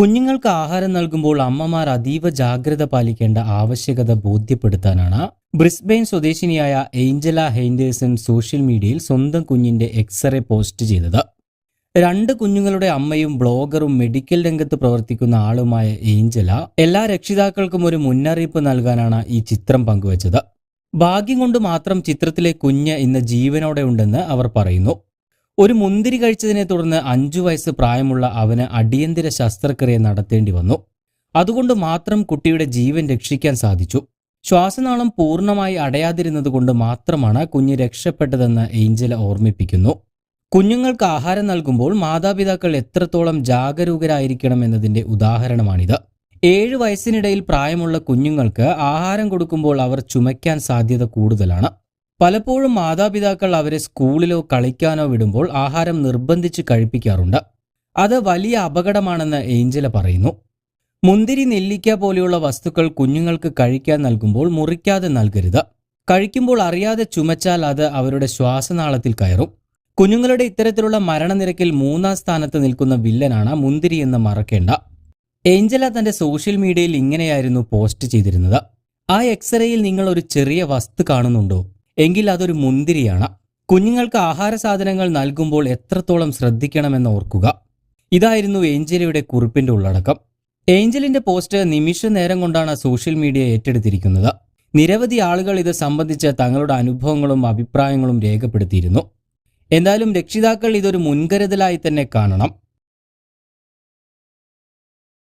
കുഞ്ഞുങ്ങൾക്ക് ആഹാരം നൽകുമ്പോൾ അമ്മമാർ അതീവ ജാഗ്രത പാലിക്കേണ്ട ആവശ്യകത ബോധ്യപ്പെടുത്താനാണ് ബ്രിസ്ബെയിൻ സ്വദേശിനിയായ ഏഞ്ചല ഹെയിൻഡേഴ്സൺ സോഷ്യൽ മീഡിയയിൽ സ്വന്തം കുഞ്ഞിന്റെ എക്സ്റേ പോസ്റ്റ് ചെയ്തത്. രണ്ട് കുഞ്ഞുങ്ങളുടെ അമ്മയും ബ്ലോഗറും മെഡിക്കൽ രംഗത്ത് പ്രവർത്തിക്കുന്ന ആളുമായ ഏഞ്ചല എല്ലാ രക്ഷിതാക്കൾക്കും ഒരു മുന്നറിയിപ്പ് നൽകാനാണ് ഈ ചിത്രം പങ്കുവച്ചത്. ഭാഗ്യം കൊണ്ട് മാത്രം ചിത്രത്തിലെ കുഞ്ഞ് ഇന്ന് ജീവനോടെ ഉണ്ടെന്ന് അവർ പറയുന്നു. ഒരു മുന്തിരി കഴിച്ചതിനെ തുടർന്ന് അഞ്ചു വയസ്സ് പ്രായമുള്ള അവന് അടിയന്തര ശസ്ത്രക്രിയ നടത്തേണ്ടി വന്നു. അതുകൊണ്ട് മാത്രം കുട്ടിയുടെ ജീവൻ രക്ഷിക്കാൻ സാധിച്ചു. ശ്വാസനാളം പൂർണമായി അടയാതിരുന്നതുകൊണ്ട് മാത്രമാണ് കുഞ്ഞ് രക്ഷപ്പെട്ടതെന്ന് ഏഞ്ചല ഓർമ്മിപ്പിക്കുന്നു. കുഞ്ഞുങ്ങൾക്ക് ആഹാരം നൽകുമ്പോൾ മാതാപിതാക്കൾ എത്രത്തോളം ജാഗരൂകരായിരിക്കണം എന്നതിന്റെ ഉദാഹരണമാണിത്. ഏഴ് വയസ്സിനിടയിൽ പ്രായമുള്ള കുഞ്ഞുങ്ങൾക്ക് ആഹാരം കൊടുക്കുമ്പോൾ അവർ ചുമയ്ക്കാൻ സാധ്യത കൂടുതലാണ്. പലപ്പോഴും മാതാപിതാക്കൾ അവരെ സ്കൂളിലോ കളിക്കാനോ വിടുമ്പോൾ ആഹാരം നിർബന്ധിച്ച് കഴിപ്പിക്കാറുണ്ട്. അത് വലിയ അപകടമാണെന്ന് ഏഞ്ചല പറയുന്നു. മുന്തിരി നെല്ലിക്ക പോലെയുള്ള വസ്തുക്കൾ കുഞ്ഞുങ്ങൾക്ക് കഴിക്കാൻ നൽകുമ്പോൾ മുറിക്കാതെ നൽകരുത്. കഴിക്കുമ്പോൾ അറിയാതെ ചുമച്ചാൽ അത് അവരുടെ ശ്വാസനാളത്തിൽ കയറും. കുഞ്ഞുങ്ങളുടെ ഇത്തരത്തിലുള്ള മരണനിരക്കിൽ മൂന്നാം സ്ഥാനത്ത് നിൽക്കുന്ന വില്ലനാണ് മുന്തിരി എന്ന് മറക്കേണ്ട. ഏഞ്ചല തന്റെ സോഷ്യൽ മീഡിയയിൽ ഇങ്ങനെയായിരുന്നു പോസ്റ്റ് ചെയ്തിരുന്നത്. ആ എക്സ്റേയിൽ നിങ്ങൾ ഒരു ചെറിയ വസ്തു കാണുന്നുണ്ടോ? എങ്കിൽ അതൊരു മുന്തിരിയാണ്. കുഞ്ഞുങ്ങൾക്ക് ആഹാര സാധനങ്ങൾ നൽകുമ്പോൾ എത്രത്തോളം ശ്രദ്ധിക്കണമെന്ന് ഓർക്കുക. ഇതായിരുന്നു ഏഞ്ചലിയുടെ കുറിപ്പിന്റെ ഉള്ളടക്കം. ഏഞ്ചലിന്റെ പോസ്റ്റ് നിമിഷ നേരം കൊണ്ടാണ് സോഷ്യൽ മീഡിയ ഏറ്റെടുത്തിരിക്കുന്നത്. നിരവധി ആളുകൾ ഇത് സംബന്ധിച്ച് തങ്ങളുടെ അനുഭവങ്ങളും അഭിപ്രായങ്ങളും രേഖപ്പെടുത്തിയിരുന്നു. എന്തായാലും രക്ഷിതാക്കൾ ഇതൊരു മുൻകരുതലായി തന്നെ കാണണം.